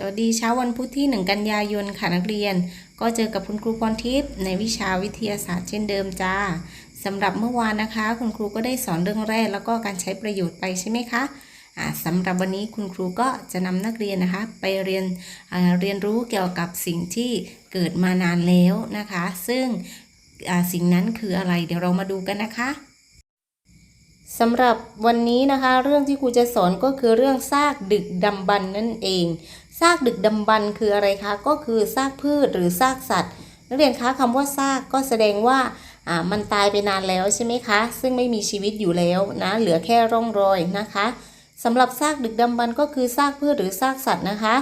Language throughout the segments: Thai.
สวัสดีเช้าวันพุธที่ 1 กันยายนค่ะนักเรียน ก็เจอกับคุณครูพรทิพย์ในวิชาวิทยาศาสตร์เช่นเดิมจ้าสำหรับเมื่อวานนะคะ คุณครูก็ได้สอนเรื่องแรกแล้วก็การใช้ประโยชน์ไปใช่ไหมคะสำหรับวันนี้คุณครูก็จะนำนักเรียนนะคะ ไปเรียนเรียนรู้เกี่ยวกับสิ่งที่เกิดมานานแล้วนะคะ ซึ่งสิ่งนั้นคืออะไร เดี๋ยวเรามาดูกันนะคะสำหรับวันนี้นะคะ เรื่องที่ครูจะสอนก็คือเรื่องซากดึกดำบรรพ์นั่นเอง ซากดึกดำบรรพ์คืออะไรคะ ก็คือซากพืชหรือซากสัตว์ นักเรียนคะคำว่าซากก็แสดงว่าอ่ามันตายไปนานแล้วใช่ไหมคะ ซึ่งไม่มีชีวิตอยู่แล้วนะเหลือแค่ร่องรอยนะคะสำหรับซากดึกดำบรรพ์ก็คือซากพืชหรือซากสัตว์นะคะ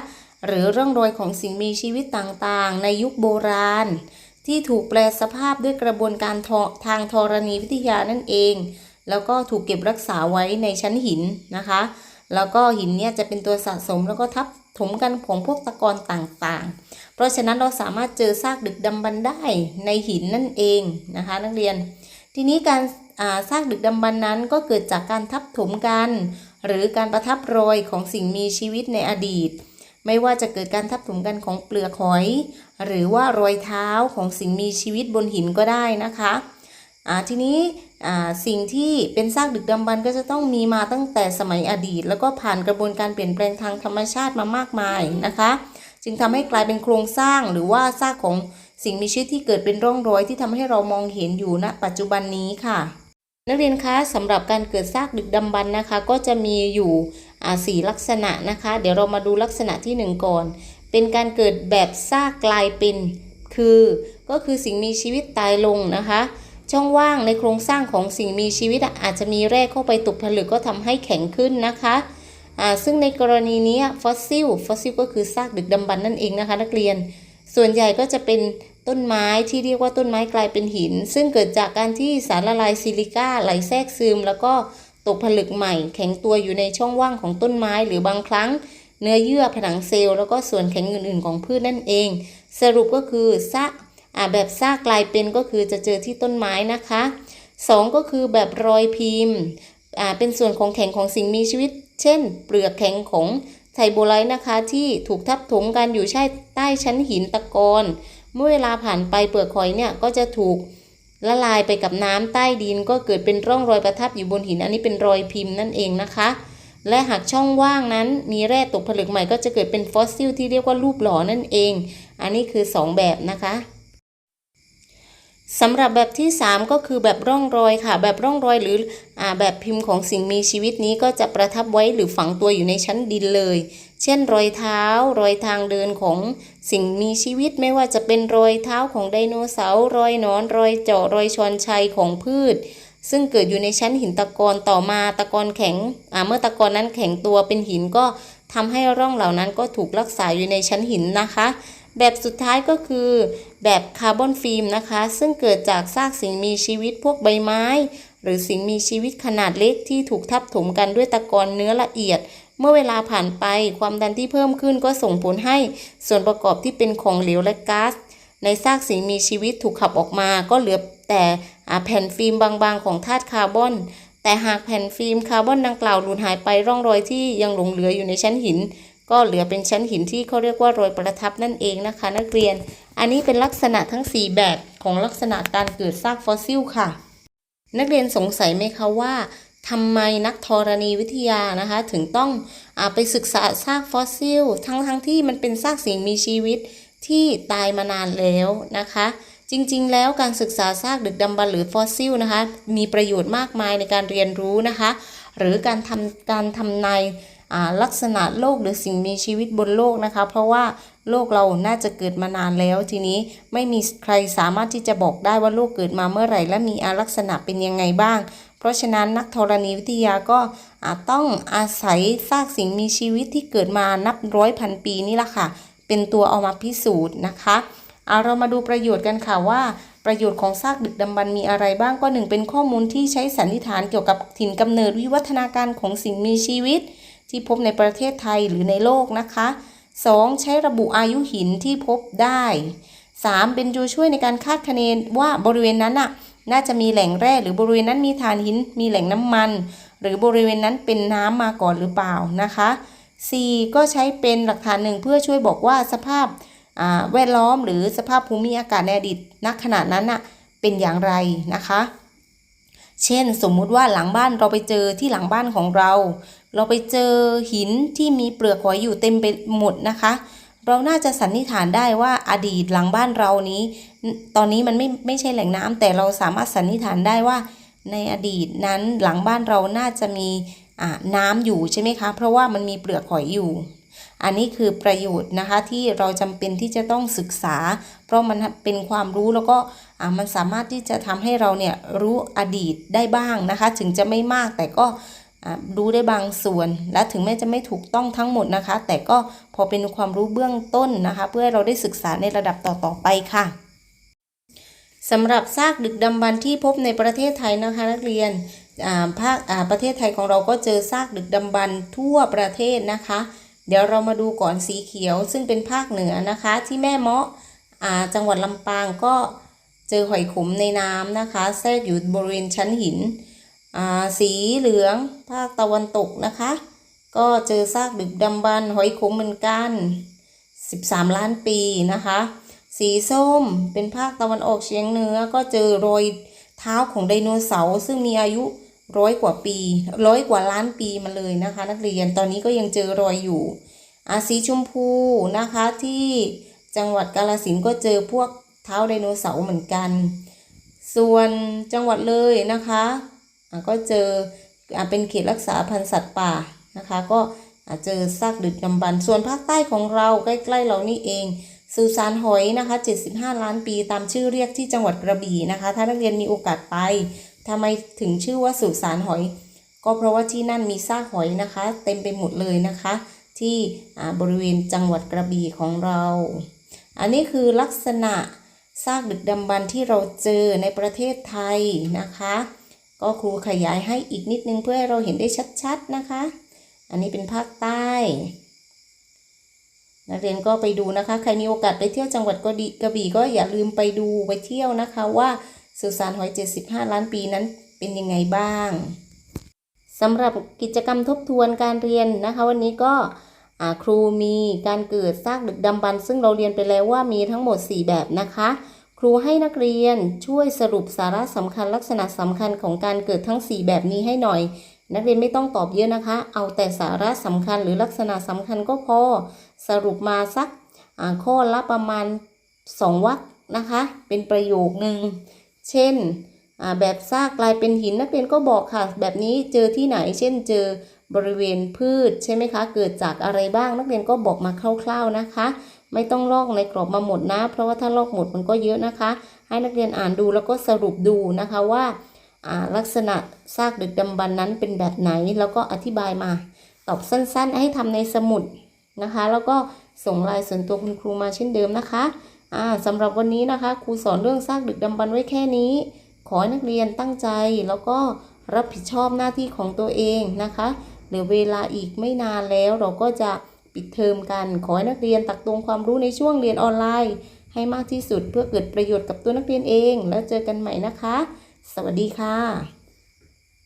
หรือร่องรอยของสิ่งมีชีวิตต่างๆ ในยุคโบราณ ที่ถูกแปลสภาพด้วยกระบวนการทางธรณีวิทยานั่นเอง แล้วก็ถูกเก็บรักษาไว้ในชั้นหินนะคะ แล้วก็หินเนี่ยจะเป็นตัวสะสมแล้วก็ทับถมกันของพวกตะกอนต่างๆ เพราะฉะนั้นเราสามารถเจอซากดึกดำบรรได้ในหินนั่นเองนะคะ นักเรียน ทีนี้การอ่าซากดึกดำบรรนั้นก็เกิดจากการทับถมกัน หรือการประทับรอยของสิ่งมีชีวิตในอดีต ไม่ว่าจะเกิดการทับถมกันของเปลือกหอย หรือว่ารอยเท้าของสิ่งมีชีวิตบนหินก็ได้นะคะ ทีนี้สิ่งที่เป็นซากดึกดำบรรพ์ก็จะต้องมีมาตั้งแต่สมัยอดีต แล้วก็ผ่านกระบวนการเปลี่ยนแปลงทางธรรมชาติมามากมายนะคะ จึงทำให้กลายเป็นโครงสร้างหรือว่าซากของสิ่งมีชีวิตที่เกิดเป็นร่องรอยที่ทำให้เรามองเห็นอยู่ณปัจจุบันนี้ค่ะ นักเรียนคะสำหรับการเกิดซากดึกดำบรรพ์นะคะ ก็จะมีอยู่สี่ลักษณะนะคะ เดี๋ยวเรามาดูลักษณะที่หนึ่งก่อน เป็นการเกิดแบบซากกลายเป็นคือ ก็คือสิ่งมีชีวิตตายลงนะคะ ช่องว่างในโครงสร้างของสิ่งมีชีวิตอาจจะมีแร่เข้าไปตกผลึกก็ทำให้แข็งขึ้นนะคะซึ่งในกรณีนี้ฟอสซิลฟอสซิลก็คือซากดึกดำบรรพ์นั่นเองนะคะ นักเรียน ส่วนใหญ่ก็จะเป็นต้นไม้ที่เรียกว่าต้นไม้กลายเป็นหิน ซึ่งเกิดจากการที่สารละลายซิลิก้าไหลแทรกซึม แล้วก็ตกผลึกใหม่ แข็งตัวอยู่ในช่องว่างของต้นไม้ หรือบางครั้ง เนื้อเยื่อผนังเซลล์แล้วก็ส่วนแข็งอื่นๆ ของพืชนั่นเอง สรุปก็คือซาก อ่าแบบซากกลายเป็นก็คือจะเจอที่ต้นไม้นะคะสองก็คือแบบรอยพิมพ์อ่าเป็นส่วนของแข็งของสิ่งมีชีวิต เช่น เปลือกแข็งของไทโบไลต์นะคะ ที่ถูกทับถมกันอยู่ใช่ใต้ชั้นหินตะกอนเมื่อเวลาผ่านไปเปลือกหอยเนี่ยก็จะถูกละลายไปกับน้ำใต้ดิน ก็เกิดเป็นร่องรอยประทับอยู่บนหิน อันนี้เป็นรอยพิมพ์นั่นเองนะคะ และหากช่องว่างนั้นมีแร่ตกผลึกใหม่ก็จะเกิดเป็นฟอสซิลที่เรียกว่ารูปหล่อนั่นเอง อันนี้คือ 2 แบบนะคะ สำหรับแบบที่ 3 ก็คือแบบร่องรอยค่ะ แบบร่องรอยหรืออแบบพิมพ์ของสิ่งมีชีวิตนี้ก็จะประทับไว้หรือฝังตัวอยู่ในชั้นดินเลย เช่นรอยเท้า รอยทางเดินของสิ่งมีชีวิตไม่ว่าจะเป็นรอยเท้าของไดโนเสาร์รอยนอน รอยเจาะรอยชอนชัยของพืช ซึ่งเกิดอยู่ในชั้นหินตะกอนต่อมาตะกอนแข็งเมื่อตะกอนนั้นแข็งตัวเป็นหินก็ทำให้ร่องเหล่านั้นก็ถูกรักษาอยู่ในชั้นหินนะคะ แบบสุดท้ายก็คือแบบคาร์บอนฟิล์มนะคะ ซึ่งเกิดจากซากสิ่งมีชีวิตพวกใบไม้ หรือสิ่งมีชีวิตขนาดเล็กที่ถูกทับถมกันด้วยตะกอนเนื้อละเอียด เมื่อเวลาผ่านไปความดันที่เพิ่มขึ้นก็ส่งผลให้ส่วนประกอบที่เป็นของเหลวและก๊าซในซากสิ่งมีชีวิตถูกขับออกมาก็เหลือแต่แผ่นฟิล์มบางๆ ของธาตุคาร์บอน แต่หากแผ่นฟิล์มคาร์บอนดังกล่าวหลุดหายไปร่องรอยที่ยังหลงเหลืออยู่ในชั้นหิน ก็เหลือเป็นชั้นหินที่เขาเรียกว่ารอยประทับนั่นเองนะคะ นักเรียน อันนี้เป็นลักษณะทั้ง 4 แบบของลักษณะการเกิดซากฟอสซิลค่ะ นักเรียนสงสัยไหมคะว่าทำไมนักธรณีวิทยานะคะ ถึงต้องอไปศึกษาซากฟอสซิล ทั้งทั้งที่มันเป็นซากสิ่งมีชีวิตที่ตายมานานแล้วนะคะ จริงๆ แล้วการศึกษาซากดึกดำบรรพ์หรือฟอสซิลนะคะ มีประโยชน์มากมายในการเรียนรู้นะคะ หรือการทำการทำนาย ลักษณะโลกหรือสิ่งมีชีวิตบนโลกนะคะ เพราะว่าโลกเราน่าจะเกิดมานานแล้ว ทีนี้ไม่มีใครสามารถที่จะบอกได้ว่าโลกเกิดมาเมื่อไหร่ และมีลักษณะเป็นยังไงบ้าง เพราะฉะนั้นนักธรณีวิทยาก็อาต้องอาศัยซากสิ่งมีชีวิตที่เกิดมานับร้อยพันปีนี่แหละค่ะ เป็นตัวเอามาพิสูจน์นะคะเอาเรามาดูประโยชน์กันค่ะว่าประโยชน์ของซากดึกดำบรรมีอะไรบ้างก็หนึ่งเป็นข้อมูลที่ใช้สันนิษฐานเกี่ยวกับถิ่นกำเนิดวิวัฒนาการของสิ่งมีชีวิต ที่พบในประเทศไทยหรือในโลกนะคะ 2. ใช้ระบุอายุหินที่พบได้ 3. เป็นตัวช่วยในการคาดคะเนว่าบริเวณนั้นน่ะน่าจะมีแหล่งแร่หรือบริเวณนั้นมีถ่านหิน มีแหล่งน้ำมัน หรือบริเวณนั้นเป็นน้ำมาก่อนหรือเปล่านะคะ C ก็ใช้เป็นหลักฐานหนึ่งเพื่อช่วยบอกว่าสภาพแวดล้อมหรือสภาพภูมิอากาศในอดีตณขณะนั้นน่ะเป็นอย่างไรนะคะ เช่น สมมุติว่าหลังบ้านเราไปเจอที่หลังบ้านของเรา เราไปเจอหินที่มีเปลือกหอยอยู่เต็มไปหมดนะคะ เราน่าจะสันนิษฐานได้ว่าอดีตหลังบ้านเรานี้ ตอนนี้มันไม่ไม่ใช่แหล่งน้ำแต่เราสามารถสันนิษฐานได้ว่า ในอดีตนั้นหลังบ้านเราน่าจะมีน้ำอยู่ใช่ไหมคะ เพราะว่ามันมีเปลือกหอยอยู่ อันนี้คือประโยชน์นะคะที่เราจำเป็นที่จะต้องศึกษา เพราะมันเป็นความรู้แล้วก็ มันสามารถที่จะทำให้เราเนี่ยรู้อดีตได้บ้างนะคะ ถึงจะไม่มากแต่ก็อ่ารู้ได้บางส่วน และถึงแม้จะไม่ถูกต้องทั้งหมดนะคะ แต่ก็พอเป็นความรู้เบื้องต้นนะคะ เพื่อให้เราได้ศึกษาในระดับต่อๆไปค่ะสำหรับซากดึกดำบรรที่พบในประเทศไทยนะคะนักเรียนอ่าภาคอ่าประเทศไทยของเราก็เจอซากดึกดำบรรทั่วประเทศนะคะ เดี๋ยวเรามาดูก่อนสีเขียวซึ่งเป็นภาคเหนือนะคะ ที่แม่เมาะอ่าจังหวัดลำปางก็ เจอหอยขมในน้ำนะคะ แทรกอยู่บริเวณชั้นหิน สีเหลืองภาคตะวันตกนะคะ ก็เจอซากดึกดำบรรพ์หอยขมเหมือนกัน 13 ล้านปีนะคะ สีส้มเป็นภาคตะวันออกเฉียงเหนือก็เจอรอยเท้าของไดโนเสาร์ซึ่งมีอายุร้อยกว่าปีร้อยกว่าล้านปีมาเลยนะคะ นักเรียนตอนนี้ก็ยังเจอรอยอยู่อาสีชมพูนะคะที่จังหวัดกาฬสินก็เจอพวก เท้าไดโนเสาร์เหมือนกัน ส่วนจังหวัดเลยนะคะะก็เจออเป็นเขตรักษาพันธุ์สัตว์ป่านะคะ ก็เจอซากดึกดำบรรส่วนภาคใต้ของเราใกล้ๆเรานี่เองสุสานหอยนะคะ 75 ล้านปีตามชื่อเรียกที่จังหวัดกระบี่นะคะ ถ้านักเรียนมีโอกาสไปทำไมถึงชื่อว่าสุสานหอย ก็เพราะว่าที่นั่นมีซากหอยนะคะ เต็มไปหมดเลยนะคะ ที่อ่าบริเวณจังหวัดกระบี่ของเรา อันนี้คือลักษณะ ซากดึกดำบรรพ์ที่เราเจอในประเทศไทยนะคะ ก็ครูขยายให้อีกนิดนึงเพื่อให้เราเห็นได้ชัดๆนะคะ อันนี้เป็นภาคใต้ นักเรียนก็ไปดูนะคะ ใครมีโอกาสไปเที่ยวจังหวัดกระบี่กระบี่ก็อย่าลืมไปดูไปเที่ยวนะคะว่าสุสานหอย 75 ล้านปีนั้นเป็นยังไงบ้างสำหรับกิจกรรมทบทวนการเรียนนะคะ วันนี้ก็ ครูมีการเกิดซากดึกดำบรรพ์ซึ่งเราเรียนไปแล้วว่ามีทั้งหมด 4 แบบนะคะ ครูให้นักเรียนช่วยสรุปสาระสำคัญลักษณะสำคัญของการเกิดทั้ง 4 แบบนี้ให้หน่อย นักเรียนไม่ต้องตอบเยอะนะคะ เอาแต่สาระสำคัญหรือลักษณะสำคัญก็พอสรุปมาสักข้อละประมาณ 2วรรคนะคะ เป็นประโยคหนึ่งเช่นแบบซากกลายเป็นหินนักเรียนก็บอกค่ะ แบบนี้เจอที่ไหน เช่นเจอ บริเวณพืชใช่ไหมคะ เกิดจากอะไรบ้างนักเรียนก็บอกมาคร่าวๆนะคะ ไม่ต้องลอกในกรอบมาหมดนะ เพราะว่าถ้าลอกหมดมันก็เยอะนะคะ ให้นักเรียนอ่านดูแล้วก็สรุปดูนะคะว่าลักษณะซากดึกดำบรรพ์นั้นเป็นแบบไหนแล้วก็อธิบายมา ตอบสั้นๆ ให้ทำในสมุดนะคะ แล้วก็ส่งลน์ส่วนตัวคุณครูมาเช่นเดิมนะคะสำหรับวันนี้นะคะ ครูสอนเรื่องซากดึกดำบรรไว้แค่นี้ ขอให้นักเรียนตั้งใจแล้วก็รับผิดชอบหน้าที่ของตัวเองนะคะ เหลือเวลาอีกไม่นานแล้วเราก็จะปิดเทอมกัน ขอให้นักเรียนตักตวงความรู้ในช่วงเรียนออนไลน์ ให้มากที่สุดเพื่อเกิดประโยชน์กับตัวนักเรียนเอง แล้วเจอกันใหม่นะคะ สวัสดีค่ะ